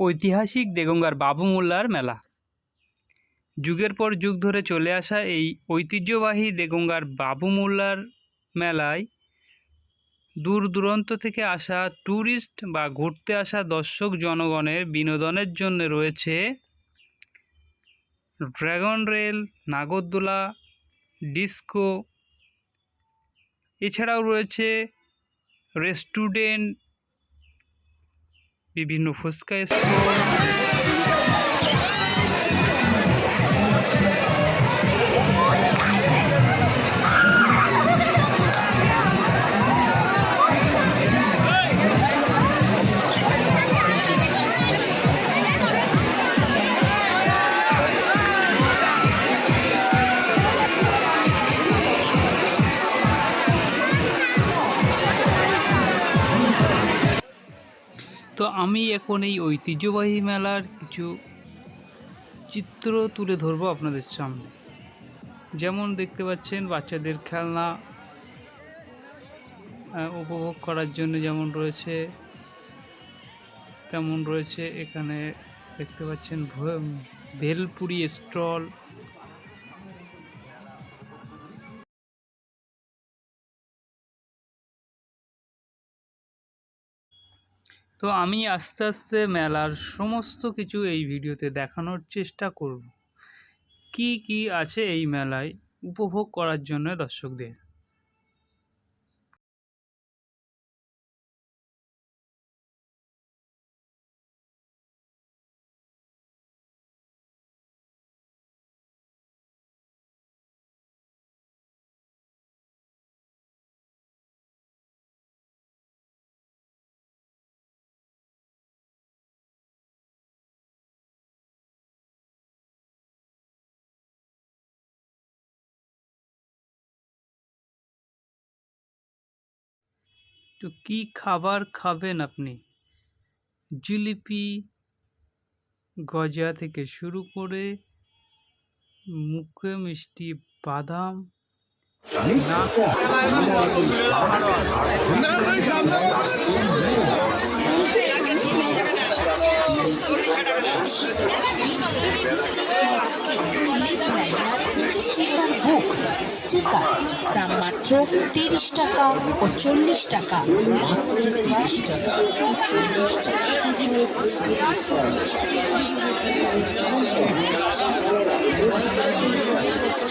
ঐতিহাসিক দেগঙ্গার বাবু মোল্লার মেলা। যুগের পর যুগ ধরে চলে আসা এই ঐতিহ্যবাহী দেগঙ্গার বাবু মোল্লার মেলায় দূর দূরান্ত থেকে আসা ট্যুরিস্ট বা ঘুরতে আসা দর্শক জনগণের বিনোদনের জন্য রয়েছে ড্রাগন রেল, নাগরদোলা, ডিস্কো, এছাড়াও রয়েছে রেস্টুরেন্ট বিভিন্ন ফুচকা স্টল আমি এখন এই ঐতিহ্যবাহী মেলার কিছু চিত্র তুলে ধরবো আপনাদের সামনে। যেমন দেখতে পাচ্ছেন, বাচ্চাদের খেলনা উপভোগ করার জন্য যেমন রয়েছে, তেমন রয়েছে এখানে দেখতে পাচ্ছেন ভেলপুরি স্টল তো আমি আস্তে আস্তে মেলার সমস্ত কিছু এই ভিডিওতে দেখানোর চেষ্টা করব। কি কি আছে এই মেলায় উপভোগ করার জন্য দর্শকদের? তো কি খাবার খাবেন আপনি? জিলিপি গজা থেকে শুরু করে মুখে মিষ্টি বাদাম না। স্টিকার বুক। স্টিকার, দাম মাত্র তিরিশ টাকা ও চল্লিশ টাকা।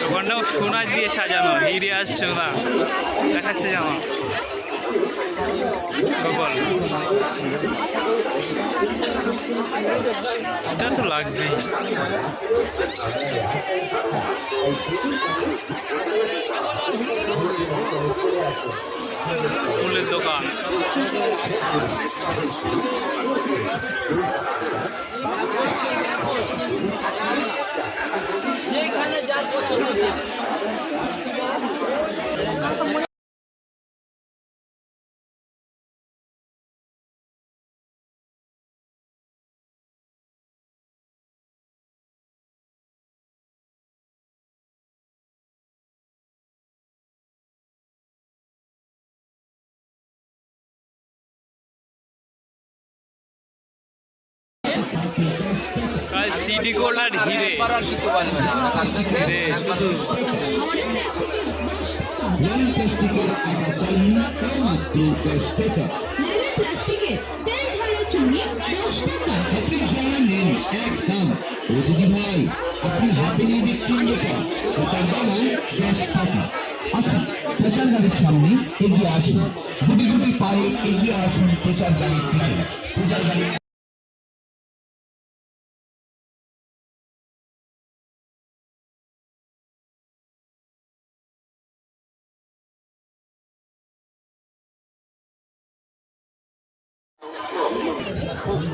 দোকানটাও সোনা দিয়ে সাজানো হিরে আর সোনা। দেখাচ্ছে জামা। কপাল এটা তো লাগবেই। ফুলের দোকান। যা নেন এক দাম ও দিদি ভাই আপনি প্রচার গাড়ির সামনে এগিয়ে আসুন গুটি গুটি পায়ে এগিয়ে আসুন প্রচার গাড়ির দিকে প্রচার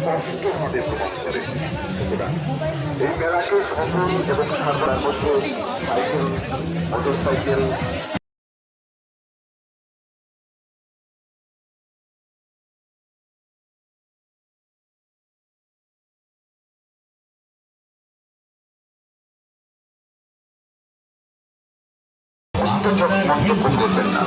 গাড়ি আমাদের প্রমাণ করে সুতরাং এই মেলাকে সফল এবং সারবার মধ্যে সাইকেল মোটর মন্তব্য করবেন না